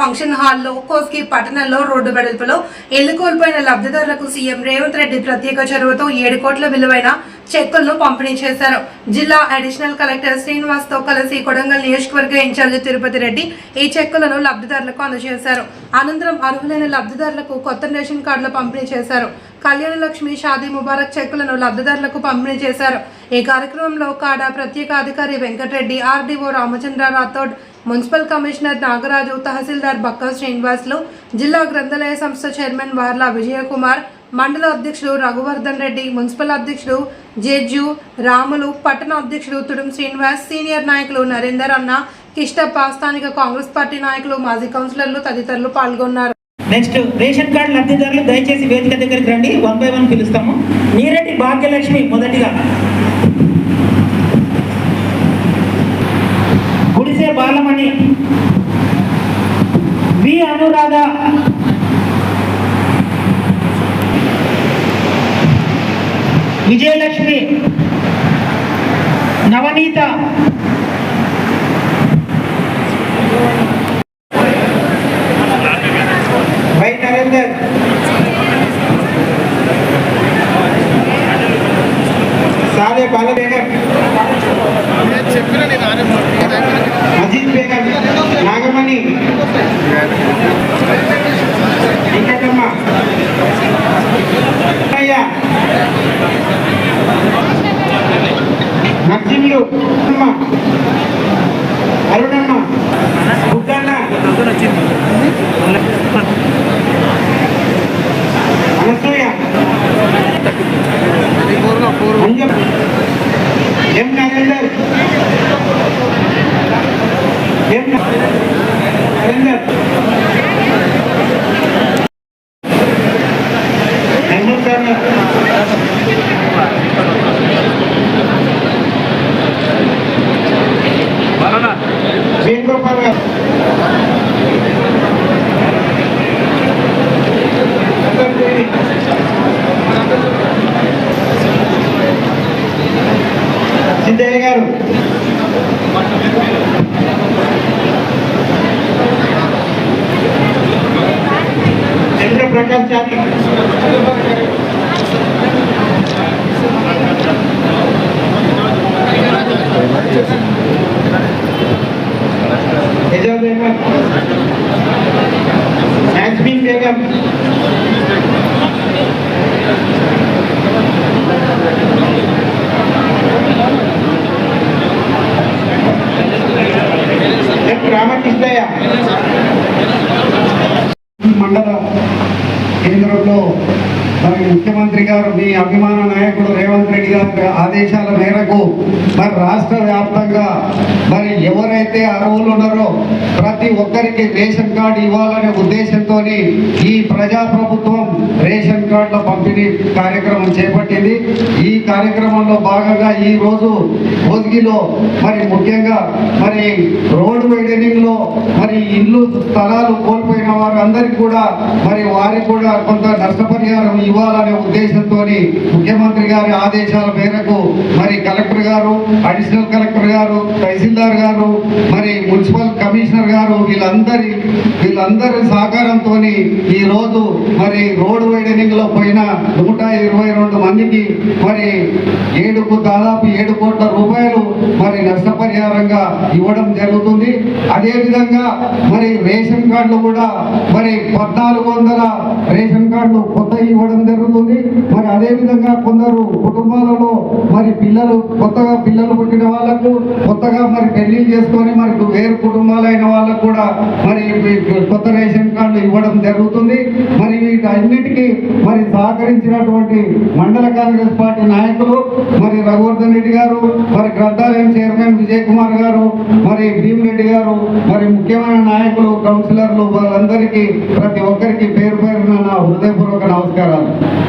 Function హాల్లో కోస్కి పట్టణంలో road వెడల్పులో ఇల్లు కోల్పోయిన లబ్ధిదారులకు సీఎం రేవంత్ రెడ్డి ప్రత్యేక చొరవతో ఏడు కోట్ల విలువైన చెక్కులను పంపిణీ చేశారు. జిల్లా అడిషనల్ కలెక్టర్ శ్రీనివాస్తో కలిసి కొడంగల్ నియోజకవర్గ ఇన్ఛార్జి తిరుపతి రెడ్డి ఈ చెక్కులను లబ్ధిదారులకు అందజేశారు. అనంతరం అర్హులైన లబ్ధిదారులకు కొత్త రేషన్ కార్డులు పంపిణీ చేశారు. కళ్యాణ లక్ష్మి షాదీ ముబారక్ చెక్కులను లబ్ధిదారులకు పంపిణీ చేశారు. ఈ కార్యక్రమంలో కాడా ప్రత్యేక అధికారి Venkatareddy RDO Ramachandra Rathod municipal commissioner Nagaraju tahsildar Bakka Srinivasulu జిల్లా గ్రంథాలయ సంస్థ చైర్మన్ వార్ల విజయకుమార్ మండల అధ్యక్షుడు రఘువర్ధన్ రెడ్డి మున్సిపల్ అధ్యక్షుడు జేజు రాములు పట్టణ అధ్యక్షుడు తుడుం శ్రీనివాస్ సీనియర్ నాయకులు నరేందర్ అన్న కిష్టప్ప స్థానిక కాంగ్రెస్ పార్టీ నాయకులు మాజీ కౌన్సిలర్లు తదితరులు పాల్గొన్నారు. నెక్స్ట్ రేషన్ కార్డు లబ్ధిదారులు దయచేసి వేదిక దగ్గరికి రండి. వన్ బై వన్ పిలుస్తాము. నీరెడ్డి భాగ్యలక్ష్మి మొదటిగా. విజయలక్ష్మి నవనీత. వై నరేందర్. సాదే బాల చెప్పిన నేను ఆర్ఎం ধারণা ప్రకాష్ చాటి ఎజాజ్ బేగం యాస్మిన్ బేగం ఎం రామకృష్ణయ్య మండల. కేంద్రంలో మరి ముఖ్యమంత్రి గారు మీ అభిమాన నాయకుడు రేవంత్ రెడ్డి గారి ఆదేశాల మేరకు మరి రాష్ట్ర వ్యాప్తంగా మరి ఎవరైతే అర్హులు ఉన్నారో ప్రతి ఒక్కరికి రేషన్ కార్డు ఇవ్వాలనే ఉద్దేశంతో ఈ ప్రజాప్రభుత్వం రేషన్ కార్డుల పంపిణీ కార్యక్రమం చేపట్టింది. ఈ కార్యక్రమంలో భాగంగా ఈ రోజు భోగిలో మరి ముఖ్యంగా మరి రోడ్డు వైడనింగ్లో మరి ఇల్లు స్థలాలు కోల్పోయి కూడా మరి వారికి కూడా కొంత నష్టపరిహారం ఇవ్వాలనే ఉద్దేశంతో ముఖ్యమంత్రి గారి ఆదేశాల మేరకు మరి కలెక్టర్ గారు అడిషనల్ కలెక్టర్ గారు తహసీల్దార్ గారు మరి మున్సిపల్ కమిషనర్ గారు వీళ్ళందరి వీళ్ళందరి సహకారంతో ఈ రోజు మరి రోడ్డు వైడనింగ్లో పోయిన నూట ఇరవై రెండు మందికి మరి ఏడుకు దాదాపు ఏడు కోట్ల రూపాయలు మరి నష్టపరిహారంగా ఇవ్వడం జరుగుతుంది. అదేవిధంగా మరి రేషన్ కార్డులు కూడా మరి పద్నాలుగు వందల రేషన్ కార్డులు కొత్త ఇవ్వడం జరుగుతుంది. మరి అదే విధంగా కొందరు కుటుంబాలలో మరి పిల్లలు కొత్తగా పిల్లలు పుట్టిన వాళ్ళకు కొత్తగా మరి పెళ్ళిళ్ళు చేసుకొని మరి వేరు కుటుంబాలైన వాళ్ళకు కూడా మరి కొత్త రేషన్ కార్డులు ఇవ్వడం జరుగుతుంది. మరి వీటన్నిటికీ మరి సహకరించినటువంటి మండల కాంగ్రెస్ పార్టీ నాయకులు మరి రఘువర్ధన్ రెడ్డి గారు మరి గ్రంథాలయం చైర్మన్ విజయ్ కుమార్ గారు మరి భీమిరెడ్డి గారు మరి ముఖ్యమైన నాయకులు కౌన్సిలర్లు వాళ్ళందరికీ ప్రతి ఒక్కరికి పేరు పేరున నా హృదయపూర్వక నమస్కారాలు.